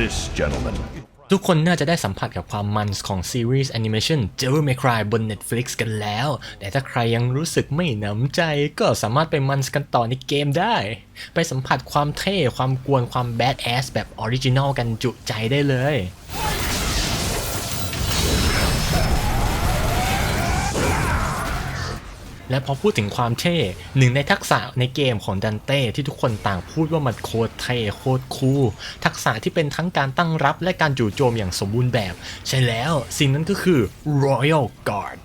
this gentleman. ทุกคนน่าจะได้สัมผัสกับความมันของซีรีส์แอนิเมชัน Devil May Cry บน Netflix กันแล้ว แต่ถ้าใครยังรู้สึกไม่หนำใจก็สามารถไปมันกันต่อในเกมได้ ไปสัมผัสความเท่ ความกวน ความแบดแอสแบบออริจินอลกันจุใจได้เลย และพอพูดถึงความเท่หนึ่งในทักษะในเกมของดันเต้ที่ทุกคนต่างพูดว่ามันโคตรเท่โคตรคูลทักษะที่เป็นทั้งการตั้งรับและการจู่โจมอย่างสมบูรณ์แบบ ใช่แล้วสิ่งนั้นก็คือ Royal Guard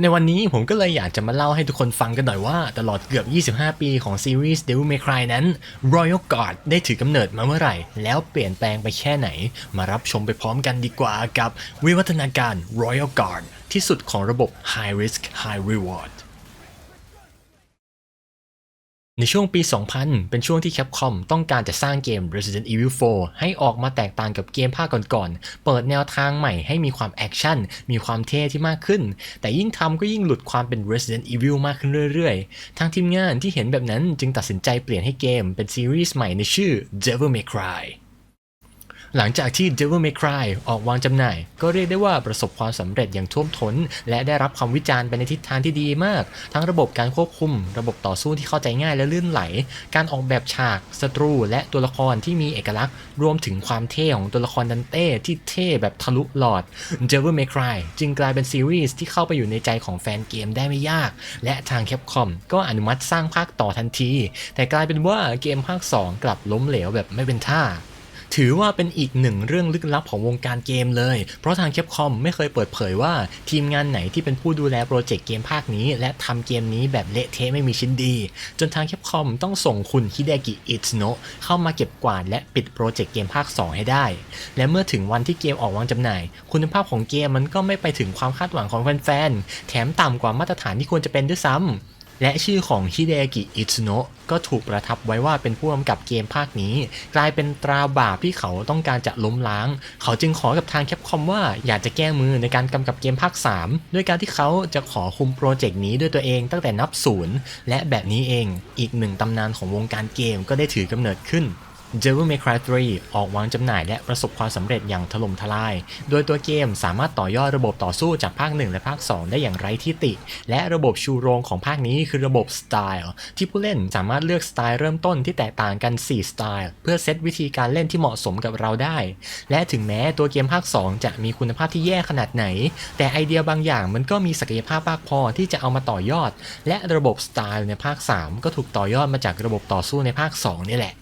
ในวันนี้ผมก็เลยอยากจะมาเล่าให้ทุกคนฟังกันหน่อยว่า ตลอดเกือบ 25 ปีของซีรีส์ Devil May Cry นั้น Royal Guard ได้ถือกำเนิดมาเมื่อไหร่ แล้วเปลี่ยนแปลงไปแค่ไหน มารับชมไปพร้อมกันดีกว่ากับวิวัฒนาการ Royal Guard ที่สุดของระบบ High Risk High Reward ในช่วงปี 2000 เป็นช่วงที่ Capcom ต้องการจะสร้างเกม Resident Evil 4 ให้ออกมาแตกต่างกับเกมภาคก่อนๆ เปิดแนวทางใหม่ให้มีความแอคชั่น มีความเท่ที่มากขึ้น แต่ยิ่งทำก็ยิ่งหลุดความเป็น Resident Evil มากขึ้นเรื่อยๆ ทางทีมงานที่เห็นแบบนั้นจึงตัดสินใจเปลี่ยนให้เกมเป็นซีรีส์ใหม่ในชื่อ Devil May Cry หลังจากที่ Devil May Cry ออกวางจำหน่าย ก็เรียกได้ว่าประสบความสำเร็จอย่างท่วมท้น และได้รับคำวิจารณ์ไปในทิศทางที่ดีมาก ทั้งระบบการควบคุม ระบบต่อสู้ที่เข้าใจง่ายและลื่นไหล การออกแบบฉากศัตรู และตัวละครที่มีเอกลักษณ์ รวมถึงความเท่ของตัวละครดันเต้ที่เท่แบบทะลุหลอด Devil May Cry จึงกลายเป็นซีรีส์ที่เข้าไปอยู่ในใจของแฟนเกมได้ไม่ยาก และทาง Capcom ก็อนุมัติสร้างภาคต่อทันที แต่กลายเป็นว่าเกมภาค 2 กลับล้มเหลวแบบไม่เป็นท่า ถือว่าเป็นอีกหนึ่งเรื่องลึกลับของวงการเกมเลย เพราะทาง Capcom ไม่เคยเปิดเผยว่าทีมงานไหนที่เป็นผู้ดูแลโปรเจกต์เกมภาคนี้ และทำเกมนี้แบบเละเทะไม่มีชิ้นดี จนทาง Capcom ต้องส่งคุณฮิเดกิอิตโนะเข้ามาเก็บกวาดและปิดโปรเจกต์เกมภาค 2 ให้ได้ และเมื่อถึงวันที่เกมออกวางจำหน่าย คุณภาพของเกมมันก็ไม่ไปถึงความคาดหวังของแฟนๆแถมต่ำกว่ามาตรฐานที่ควรจะเป็นด้วยซ้ำ และชื่อของฮิเดกิ อิซุโนะก็ถูกประทับไว้ว่าเป็นผู้กำกับเกมภาคนี้ กลายเป็นตราบาปที่เขาต้องการจะล้มล้าง เขาจึงขอกับทางแคปคอมว่าอยากจะแก้มือในการกำกับเกมภาค 3 ด้วยการที่เขาจะขอคุมโปรเจกต์นี้ด้วยตัวเองตั้งแต่นับศูนย์และแบบนี้เองอีกหนึ่งตำนานของวงการเกมก็ได้ถือกำเนิดขึ้น Devil May Cry 3 ออกวางจำหน่ายและประสบความสำเร็จอย่างถล่มทลาย โดยตัวเกมสามารถต่อยอดระบบต่อสู้จากภาค 1 และภาค 2 ได้อย่างไร้ที่ติ และระบบชูโรงของภาคนี้คือระบบ Style ที่ผู้เล่นสามารถเลือกสไตล์เริ่มต้นที่แตกต่างกัน 4 สไตล์ เพื่อเซตวิธีการเล่นที่เหมาะสมกับเราได้ และถึงแม้ตัวเกมภาค 2 จะมีคุณภาพที่แย่ขนาดไหน แต่ไอเดียบางอย่างมันก็มีศักยภาพมากพอที่จะเอามาต่อยอด และระบบ Style ในภาค 3 ก็ถูกต่อยอดมาจากระบบต่อสู้ในภาค 2 นี่แหละ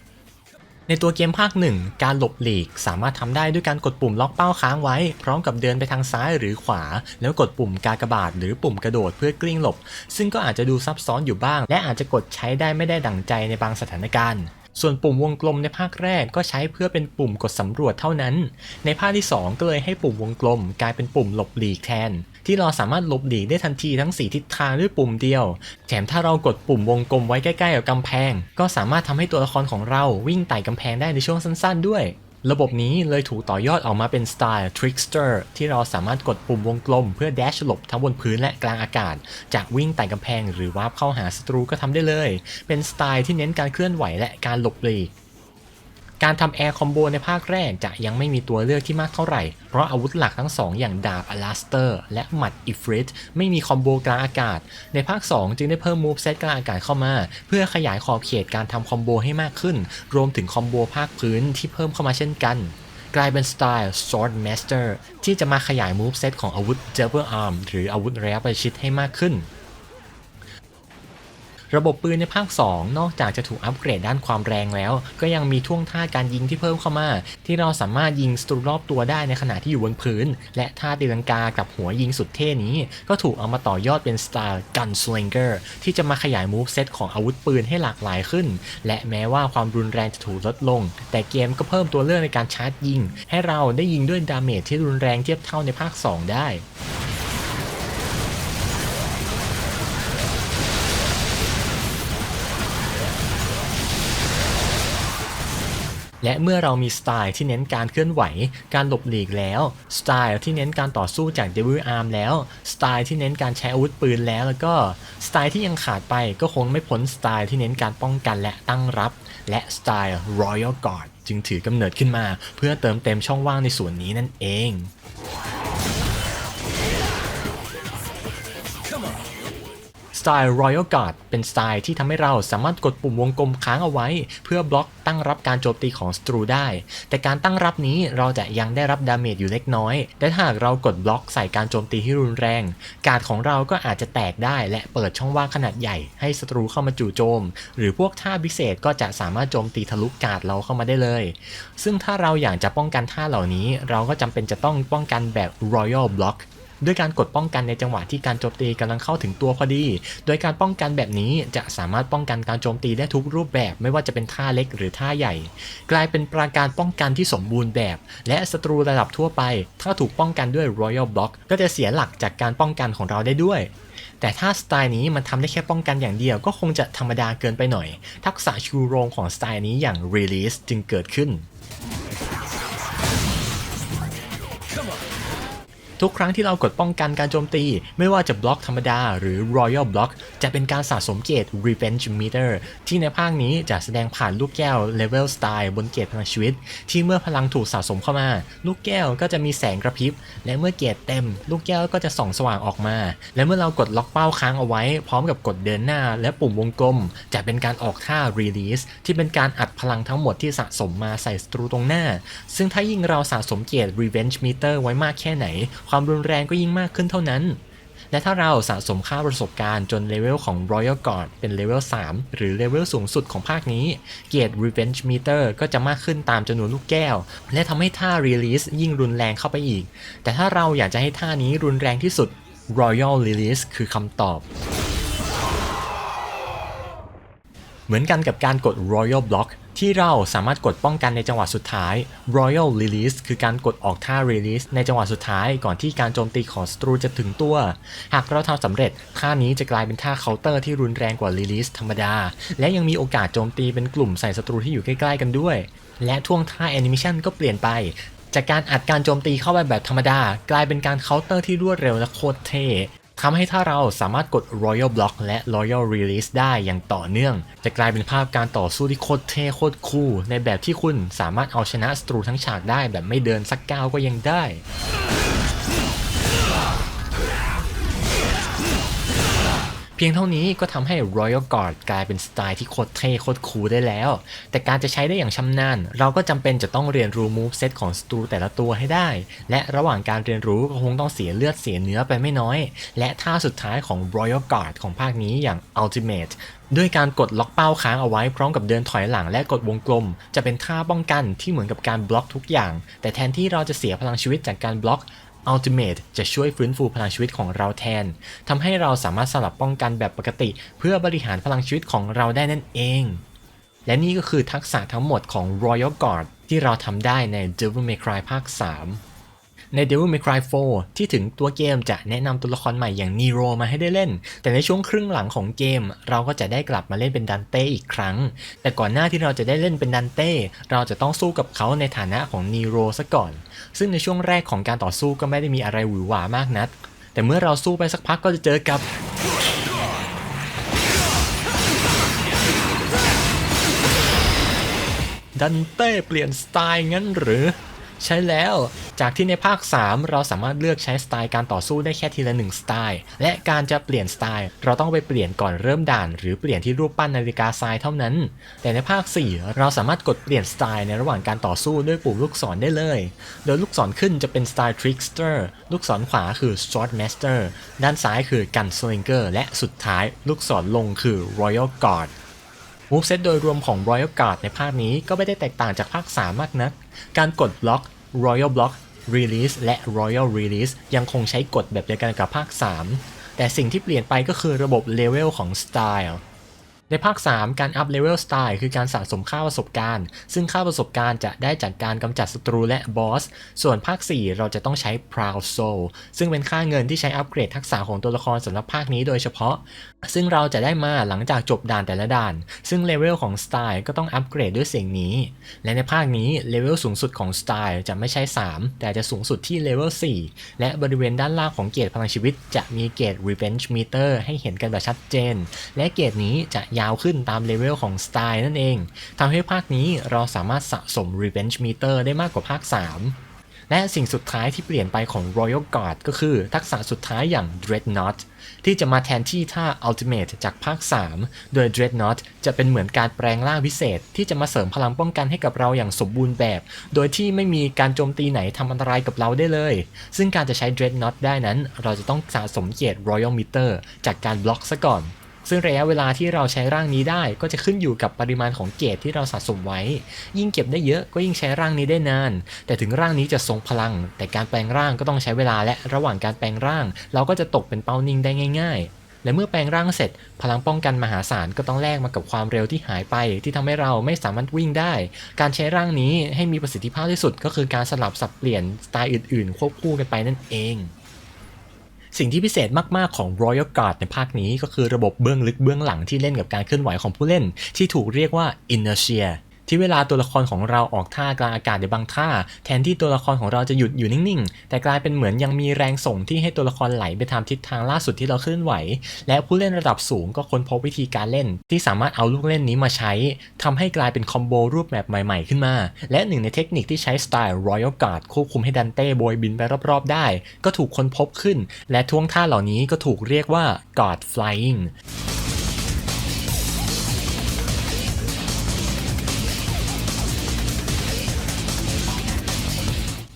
ในตัวเกมภาคหนึ่งการหลบหลีกสามารถทำได้ด้วยการกดปุ่มล็อกเป้าค้างไว้ พร้อมกับเดินไปทางซ้ายหรือขวา แล้วกดปุ่มกากบาทหรือปุ่มกระโดดเพื่อกลิ้งหลบ ซึ่งก็อาจจะดูซับซ้อนอยู่บ้าง และอาจจะกดใช้ได้ไม่ได้ดั่งใจในบางสถานการณ์ส่วนปุ่มวงกลมในภาคแรกก็ใช้เพื่อเป็นปุ่มกดสำรวจเท่านั้น ในภาคที่ 2 ก็เลยให้ปุ่มวงกลมกลายเป็นปุ่มหลบหลีกแทน ที่เราสามารถหลบหลีกได้ทันทีทั้ง 4 ทิศทางด้วยปุ่มเดียว แถมถ้าเรากดปุ่มวงกลมไว้ใกล้ๆกับกำแพง ก็สามารถทำให้ตัวละครของเราวิ่งไต่กำแพงได้ในช่วงสั้นๆ ด้วย ระบบนี้เลยถูกต่อยอดออกมาเป็นสไตล์ Trickster ที่เราสามารถกดปุ่มวงกลม เพื่อ dash หลบทั้งบนพื้นและกลางอากาศ จากวิ่งไต่กำแพงหรือวาร์ปเข้าหาศัตรูก็ทำได้เลย เป็นสไตล์ที่เน้นการเคลื่อนไหวและการหลบหลีก การทำแอร์คอมโบในภาคแรกจะยังไม่มีตัวเลือกที่มากเท่าไหร่ เพราะอาวุธหลักทั้งสองอย่างดาบอลาสเตอร์ และหมัดอิฟริตไม่มีคอมโบกลางอากาศ ในภาค 2 จึงได้เพิ่มมูฟเซตกลางอากาศเข้ามา เพื่อขยายขอบเขตการทำคอมโบให้มากขึ้น รวมถึงคอมโบภาคพื้นที่เพิ่มเข้ามาเช่นกันกลายเป็นสไตล์ Sword Master ที่จะมาขยายมูฟเซตของอาวุธ Double Arm หรืออาวุธระยะประชิดให้มากขึ้น ระบบปืนในภาค 2 นอกจากจะถูกอัปเกรดด้านความแรงแล้ว ก็ยังมีท่วงท่าการยิงที่เพิ่มเข้ามา ที่เราสามารถยิงศัตรูรอบตัวได้ในขณะที่อยู่บนพื้น และท่าตีลังกากับหัวยิงสุดเท่นี้ ก็ถูกเอามาต่อยอดเป็นสไตล์ Gunslinger ที่จะมาขยายมูฟเซตของอาวุธปืนให้หลากหลายขึ้น และแม้ว่าความรุนแรงจะถูกลดลง แต่เกมก็เพิ่มตัวเลือกในการชาร์จยิง ให้เราได้ยิงด้วยดาเมจที่รุนแรงเทียบเท่าในภาค 2 ได้ และเมื่อเรามีสไตล์ที่เน้นการเคลื่อนไหว การหลบหลีกแล้ว สไตล์ที่เน้นการต่อสู้จากเดวิลอาร์มแล้ว สไตล์ที่เน้นการใช้อาวุธปืนแล้ว แล้วก็สไตล์ที่ยังขาดไปก็คงไม่พ้นสไตล์ที่เน้นการป้องกันและตั้งรับ และสไตล์ Royal Guard จึงถือกำเนิดขึ้นมา เพื่อเติมเต็มช่องว่างในส่วนนี้นั่นเอง ไตล์ Royal Guard เป็นสไตล์ที่ทำให้เราสามารถกดปุ่มวงกลมค้างเอาไว้ เพื่อบล็อกตั้งรับการโจมตีของศัตรูได้ แต่การตั้งรับนี้เราจะยังได้รับดาเมจอยู่เล็กน้อยแต่หากเรากดบล็อกใส่การโจมตีที่รุนแรง การของเราก็อาจจะแตกได้และเปิดช่องว่างขนาดใหญ่ ให้ศัตรูเข้ามาจู่โจม หรือพวกท่าพิเศษก็จะสามารถโจมตีทะลุการ์ดเราเข้ามาได้เลย ซึ่งถ้าเราอยากจะป้องกันท่าเหล่านี้ เราก็จำเป็นจะต้องป้องกันแบบ Royal Block ด้วยการกดป้องกันในจังหวะที่การโจมตีกำลังเข้าถึงตัวพอดี โดยการป้องกันแบบนี้จะสามารถป้องกันการโจมตีได้ทุกรูปแบบไม่ว่าจะเป็นท่าเล็กหรือท่าใหญ่ กลายเป็นปราการป้องกันที่สมบูรณ์แบบ และศัตรูระดับทั่วไป ถ้าถูกป้องกันด้วย Royal Block ก็จะเสียหลักจากการป้องกันของเราได้ด้วยแต่ถ้าสไตล์นี้มันทำได้แค่ป้องกันอย่างเดียวก็คงจะธรรมดาเกินไปหน่อย ทักษะชูโรงของสไตล์นี้อย่าง Release จึงเกิดขึ้น ทุกครั้งที่เรากดป้องกันการโจมตี ไม่ว่าจะบล็อกธรรมดาหรือ Royal Block จะเป็นการสะสมเกรด Revenge Meter ที่ในภาคนี้จะแสดงผ่านลูกแก้ว Level Style บนเกรดพลังชีวิต ที่เมื่อพลังถูกสะสมเข้ามา ลูกแก้วก็จะมีแสงกระพริบ และเมื่อเกรดเต็ม ลูกแก้วก็จะส่องสว่างออกมา และเมื่อเรากดล็อกเป้าค้างเอาไว้ พร้อมกับกดเดินหน้า และปุ่มวงกลม จะเป็นการออกท่า Release ที่เป็นการอัดพลังทั้งหมดที่สะสมมาใส่ศัตรูตรงหน้า ซึ่งถ้ายิ่งเราสะสมเกรด Revenge Meter ไว้มากแค่ไหนความรุนแรงก็ยิ่งมากขึ้นเท่านั้น และถ้าเราสะสมค่าประสบการณ์จนเลเวลของ Royal Guard เป็นเลเวล 3 หรือเลเวลสูงสุดของภาคนี้ เกียรติ Revenge Meter ก็จะมากขึ้นตามจำนวนลูกแก้ว และทำให้ท่า Release ยิ่งรุนแรงเข้าไปอีก แต่ถ้าเราอยากจะให้ท่านี้รุนแรงที่สุด Royal Release คือคำตอบ เหมือนกันกับการกด Royal Block ที่เราสามารถกดป้องกันในจังหวะสุดท้าย Royal Release คือการกดออกท่า Release ในจังหวะสุดท้ายก่อนที่การโจมตีของศัตรูจะถึงตัว หากเราทำสำเร็จ ท่านี้จะกลายเป็นท่าเคาน์เตอร์ที่รุนแรงกว่า Release ธรรมดา และยังมีโอกาสโจมตีเป็นกลุ่มใส่ศัตรูที่อยู่ใกล้ๆกันด้วย และท่วงท่าแอนิเมชันก็เปลี่ยนไปจากการอัดการโจมตีเข้าไปแบบธรรมดา กลายเป็นการเคาน์เตอร์ที่รวดเร็วและโคตรเท่ ทำให้ถ้าเราสามารถกด Royal Block และ Royal Release ได้อย่างต่อเนื่อง จะกลายเป็นภาพการต่อสู้ที่โคตรเท่โคตรคูลในแบบที่คุณสามารถเอาชนะศัตรูทั้งฉากได้แบบไม่เดินสักก้าวก็ยังได้ เพียงเท่านี้ก็ทำให้ Royal Guard กลายเป็นสไตล์ที่โคตรเท่โคตรคูลได้แล้ว แต่การจะใช้ได้อย่างชำนาญ เราก็จำเป็นจะต้องเรียนรู้ move set ของศัตรูแต่ละตัวให้ได้ และระหว่างการเรียนรู้ก็คงต้องเสียเลือดเสียเนื้อไปไม่น้อย และท่าสุดท้ายของ Royal Guard ของภาคนี้อย่าง Ultimate ด้วยการกดล็อกเป้าค้างเอาไว้พร้อมกับเดินถอยหลังและกดวงกลม จะเป็นท่าป้องกันที่เหมือนกับการบล็อกทุกอย่าง แต่แทนที่เราจะเสียพลังชีวิตจากการบล็อก Ultimate จะช่วยฟื้นฟูพลังชีวิตของเราแทนทำให้เราสามารถสลับป้องกันแบบปกติ เพื่อบริหารพลังชีวิตของเราได้นั่นเอง และนี่ก็คือทักษะทั้งหมดของ Royal Guard ที่เราทำได้ใน Devil May Cry ภาค 3 ใน Devil May Cry 4 ที่ถึงตัวเกมจะแนะนำตัวละครใหม่อย่าง Nero มาให้ได้เล่น แต่ในช่วงครึ่งหลังของเกม เราก็จะได้กลับมาเล่นเป็นดันเต้อีกครั้ง แต่ก่อนหน้าที่เราจะได้เล่นเป็นดันเต้เราจะต้องสู้กับเขาในฐานะของ Nero ซะก่อน ซึ่งในช่วงแรกของการต่อสู้ก็ไม่ได้มีอะไรหวือหวามากนัก แต่เมื่อเราสู้ไปสักพักก็จะเจอกับดันเต้เปลี่ยนสไตล์งั้นหรือ ใช่แล้ว จากที่ในภาค 3 เราสามารถเลือกใช้สไตล์การต่อสู้ได้แค่ทีละหนึ่งสไตล์ และการจะเปลี่ยนสไตล์ เราต้องไปเปลี่ยนก่อนเริ่มด่าน หรือเปลี่ยนที่รูปปั้นนาฬิกาทรายเท่านั้น แต่ในภาค 4 เราสามารถกดเปลี่ยนสไตล์ในระหว่างการต่อสู้ด้วยปุ่มลูกศรได้เลย โดยลูกศรขึ้นจะเป็นสไตล์ Trickster ลูกศรขวาคือ Sword Master ด้านซ้ายคือ Gunslinger และสุดท้ายลูกศรลงคือ Royal Guard มูฟเซตโดยรวมของ Royal Guard ในภาคนี้ก็ไม่ได้แตกต่างจากภาค 3 มากนัก การกดบล็อก Royal Block Release และ Royal Release ยังคงใช้กฎแบบเดียวกันกับภาค 3 แต่สิ่งที่เปลี่ยนไปก็คือระบบเลเวลของ Style ในภาค 3 การอัพเลเวลสไตล์คือการสะสมค่าประสบการณ์ ซึ่งค่าประสบการณ์จะได้จากการกำจัดศัตรูและบอส ส่วนภาค 4 เราจะต้องใช้ Proud Soul ซึ่งเป็นค่าเงินที่ใช้อัปเกรดทักษะของตัวละครสำหรับภาคนี้โดยเฉพาะ ซึ่งเราจะได้มาหลังจากจบด่านแต่ละด่าน ซึ่งเลเวลของสไตล์ก็ต้องอัปเกรดด้วยสิ่งนี้ และในภาคนี้เลเวลสูงสุดของสไตล์จะไม่ใช่ 3 แต่จะสูงสุดที่เลเวล4และบริเวณด้านล่างของเกรดพลังชีวิต จะมีเกรด Revenge Meter ให้เห็นกันแบบชัดเจน และเกรดนี้จะยาวขึ้นตามเลเวลของสไตล์นั่นเองทำให้ภาคนี้เราสามารถสะสม Revenge Meter ได้มากกว่าภาค 3 และสิ่งสุดท้ายที่เปลี่ยนไปของ Royal Guard ก็คือทักษะสุดท้ายอย่าง Dreadnought ที่จะมาแทนที่ท่า Ultimate จากภาค 3 โดย Dreadnought จะเป็นเหมือนการแปลงร่างพิเศษ ที่จะมาเสริมพลังป้องกันให้กับเราอย่างสมบูรณ์แบบ โดยที่ไม่มีการโจมตีไหนทำอันตรายกับเราได้เลย ซึ่งการจะใช้ Dreadnought ได้นั้น เราจะต้องสะสมเกียรติ Royal Meter จากการบล็อกซะก่อน ซึ่งระยะเวลาที่เราใช้ร่างนี้ได้ก็จะขึ้นอยู่กับปริมาณของเกรดที่เราสะสมไว้ ยิ่งเก็บได้เยอะก็ยิ่งใช้ร่างนี้ได้นาน แต่ถึงร่างนี้จะทรงพลัง แต่การแปลงร่างก็ต้องใช้เวลาและระหว่างการแปลงร่าง เราก็จะตกเป็นเป้านิ่งได้ง่าย ๆและเมื่อแปลงร่างเสร็จ พลังป้องกันมหาศาลก็ต้องแลกมากับความเร็วที่หายไป ที่ทำให้เราไม่สามารถวิ่งได้ การใช้ร่างนี้ให้มีประสิทธิภาพที่สุด ก็คือการสลับสับเปลี่ยนสไตล์อื่นๆ ควบคู่กันไปนั่นเอง สิ่งที่พิเศษมากๆของ Royal Guard ในภาคนี้ก็คือระบบเบื้องลึกเบื้องหลังที่เล่นกับการเคลื่อนไหวของผู้เล่น ที่ถูกเรียกว่า inertia ที่เวลาตัวละครของเราออกท่ากลางอากาศในบางท่า แทนที่ตัวละครของเราจะหยุดอยู่นิ่งๆ แต่กลายเป็นเหมือนยังมีแรงส่งที่ให้ตัวละครไหลไปตามทิศทางล่าสุดที่เราเคลื่อนไหว และผู้เล่นระดับสูงก็ค้นพบวิธีการเล่น ที่สามารถเอาลูกเล่นนี้มาใช้ทำให้กลายเป็นคอมโบรูปแบบใหม่ๆขึ้นมา และหนึ่งในเทคนิคที่ใช้สไตล์ Royal Guard ควบคุมให้ดันเต้โบยบินไปรอบๆ ได้ ก็ถูกค้นพบขึ้น และท่วงท่าเหล่านี้ก็ถูกเรียกว่า Guard Flying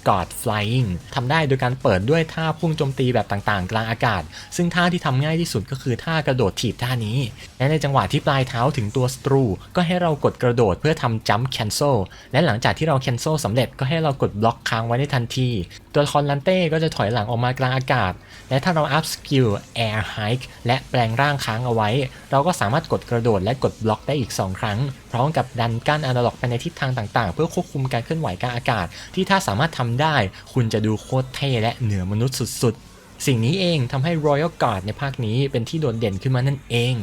God Flying ทำได้โดยการเปิดด้วยท่าพุ่งโจมตีแบบต่างๆ กลางอากาศ ซึ่งท่าที่ทำง่ายที่สุดก็คือท่ากระโดดถีบท่านี้ และในจังหวะที่ปลายเท้าถึงตัวสตรู ก็ให้เรากดกระโดดเพื่อทำ Jump Cancel และหลังจากที่เรา Cancel สำเร็จก็ให้เรากดบล็อกค้างไว้ได้ทันที ตัวละครลันเต้ก็จะถอยหลังออกมากลางอากาศ และถ้าเราอัพสกิล Air Hike และแปลงร่างค้างเอาไว้ เราก็สามารถกดกระโดดและกดบล็อกได้อีก 2 ครั้งพร้อมกับดันกั้นอนาล็อกไปในทิศทางต่างๆ เพื่อควบคุมการเคลื่อนไหวกลางอากาศ ที่ถ้าสามารถทำได้ คุณจะดูโคตรเท่และเหนือมนุษย์สุดๆ สิ่งนี้เองทำให้ Royal Guard ในภาคนี้เป็นที่โดดเด่นขึ้นมานั่นเอง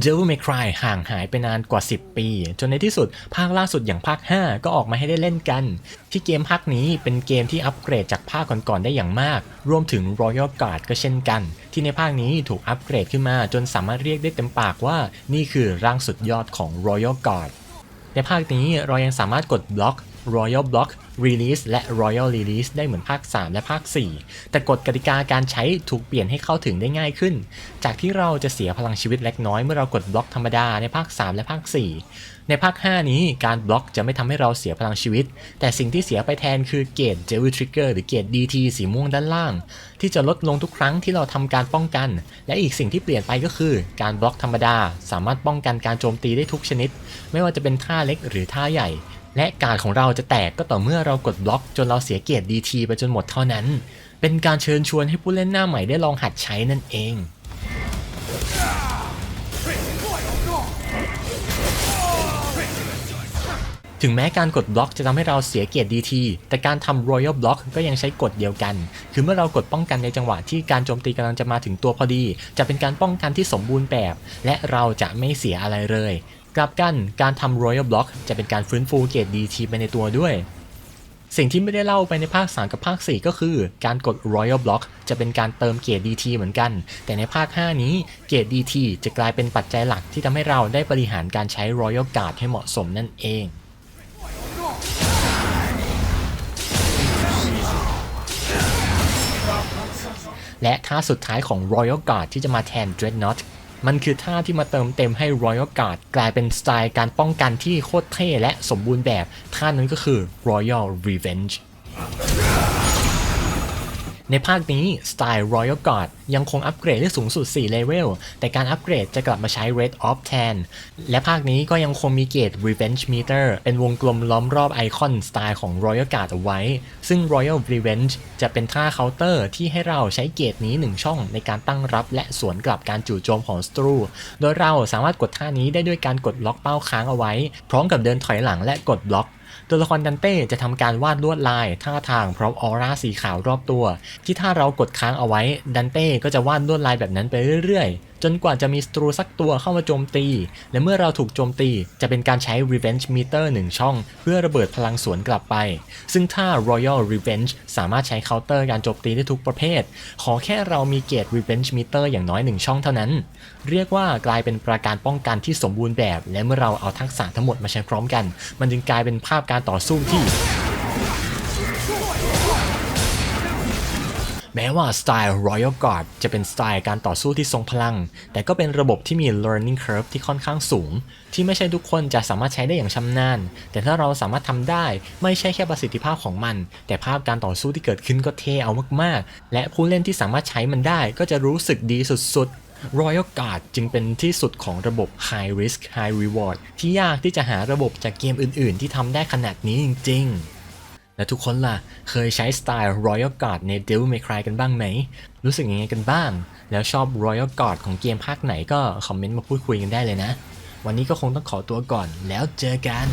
Devil May Cry ห่างหายไปนานกว่า 10 ปี จนในที่สุด ภาคล่าสุดอย่างภาค 5 ก็ออกมาให้ได้เล่นกัน ที่เกมภาคนี้เป็นเกมที่อัปเกรดจากภาคก่อนๆได้อย่างมาก รวมถึง Royal Guard ก็เช่นกัน ที่ในภาคนี้ถูกอัปเกรดขึ้นมา จนสามารถเรียกได้เต็มปากว่า นี่คือร่างสุดยอดของ Royal Guard ในภาคนี้เรายังสามารถกดบล็อก Royal Block Release และ Royal Release ได้เหมือนภาค 3 และภาค 4 แต่กฎกติกาการใช้ถูกเปลี่ยนให้เข้าถึงได้ง่ายขึ้น จากที่เราจะเสียพลังชีวิตเล็กน้อยเมื่อเรากดบล็อกธรรมดาในภาค 3 และภาค 4 ในภาค 5 นี้การบล็อกจะไม่ทำให้เราเสียพลังชีวิต แต่สิ่งที่เสียไปแทนคือเกจ j e w i l Trigger หรือเกจ DT สีม่วงด้านล่าง ที่จะลดลงทุกครั้งที่เราทำการป้องกัน และอีกสิ่งที่เปลี่ยนไปก็คือ การบล็อกธรรมดา สามารถป้องกันการโจมตีได้ทุกชนิด ไม่ว่าจะเป็นท่าเล็กหรือท่าใหญ่ และการของเราจะแตกก็ต่อเมื่อเรากดบล็อกจนเราเสียเกียรติ DT ไปจนหมดเท่านั้น เป็นการเชิญชวนให้ผู้เล่นหน้าใหม่ได้ลองหัดใช้นั่นเองถึงแม้การกดบล็อกจะทำให้เราเสียเกียรติ DT แต่การทำ Royal Block ก็ยังใช้กฎเดียวกัน คือเมื่อเรากดป้องกันในจังหวะที่การโจมตีกำลังจะมาถึงตัวพอดี จะเป็นการป้องกันที่สมบูรณ์แบบ และเราจะไม่เสียอะไรเลย กลับกันการทำ Royal Block จะเป็นการฟื้นฟูเกียรติ DT ไปในตัวด้วย สิ่งที่ไม่ได้เล่าไปในภาค 3 กับภาค 4 ก็คือ การกด Royal Block จะเป็นการเติมเกียรติ DT เหมือนกัน แต่ในภาค 5 นี้เกียรติ DT จะกลายเป็นปัจจัยหลักที่ทำให้เราได้บริหารการใช้ Royal Guard ให้เหมาะสมนั่นเองและท่าสุดท้ายของ Royal Guard ที่จะมาแทน Dreadnought มันคือท่าที่มาเติมเต็มให้ Royal Guard กลายเป็นสไตล์การป้องกันที่โคตรเท่และสมบูรณ์แบบ ท่านั้นก็คือ Royal Revenge ในภาคนี้สไตล์ Royal Guard ยังคงอัปเกรดได้สูงสุด 4 เลเวล แต่การอัปเกรดจะกลับมาใช้ Red of แทน และภาคนี้ก็ยังคงมีเกจ Revenge Meter เป็นวงกลมล้อมรอบไอคอนสไตล์ของ Royal Guard เอาไว้ ซึ่ง Royal Revenge จะเป็นท่าเคาน์เตอร์ที่ให้เราใช้เกจนี้ 1 ช่องในการตั้งรับและสวนกลับการจู่โจมของสตรู โดยเราสามารถกดท่านี้ได้ด้วยการกดล็อกเป้าค้างเอาไว้ พร้อมกับเดินถอยหลังและกดบล็อก ตัวละครดันเต้จะทำการวาดลวดลายท่าทางพร้อมออร่าสีขาวรอบตัว ที่ถ้าเรากดค้างเอาไว้ดันเต้ก็จะวาดลวดลายแบบนั้นไปเรื่อยๆ จนกว่าจะมีศัตรูสักตัวเข้ามาโจมตี และเมื่อเราถูกโจมตี จะเป็นการใช้ Revenge Meter 1 ช่อง เพื่อระเบิดพลังสวนกลับไป ซึ่งถ้า Royal Revenge สามารถใช้เคาน์เตอร์การโจมตีได้ทุกประเภท ขอแค่เรามีเกจ Revenge Meter อย่างน้อย 1 ช่องเท่านั้น เรียกว่ากลายเป็นประการป้องกันที่สมบูรณ์แบบ และเมื่อเราเอาทักษะทั้งหมดมาใช้พร้อมกัน มันจึงกลายเป็นภาพการต่อสู้ที่ แม้ว่าสไตล์ Royal Guard จะเป็นสไตล์การต่อสู้ที่ทรงพลัง แต่ก็เป็นระบบที่มี learning curve ที่ค่อนข้างสูง ที่ไม่ใช่ทุกคนจะสามารถใช้ได้อย่างชำนาญ แต่ถ้าเราสามารถทำได้ไม่ใช่แค่ประสิทธิภาพของมัน แต่ภาพการต่อสู้ที่เกิดขึ้นก็เท่เอามากๆ และผู้เล่นที่สามารถใช้มันได้ก็จะรู้สึกดีสุดๆ Royal Guard จึงเป็นที่สุดของระบบ High Risk High Reward ที่ยากที่จะหาระบบจากเกมอื่น ๆ ที่ทำได้ขนาดนี้จริง ๆ และทุกคนล่ะ เคยใช้สไตล์ Royal Guard ใน Devil May Cry กันบ้างไหม รู้สึกยังไงกันบ้าง แล้วชอบ Royal Guard ของเกมภาคไหนก็คอมเมนต์มาพูดคุยกันได้เลยนะ วันนี้ก็คงต้องขอตัวก่อนแล้วเจอกัน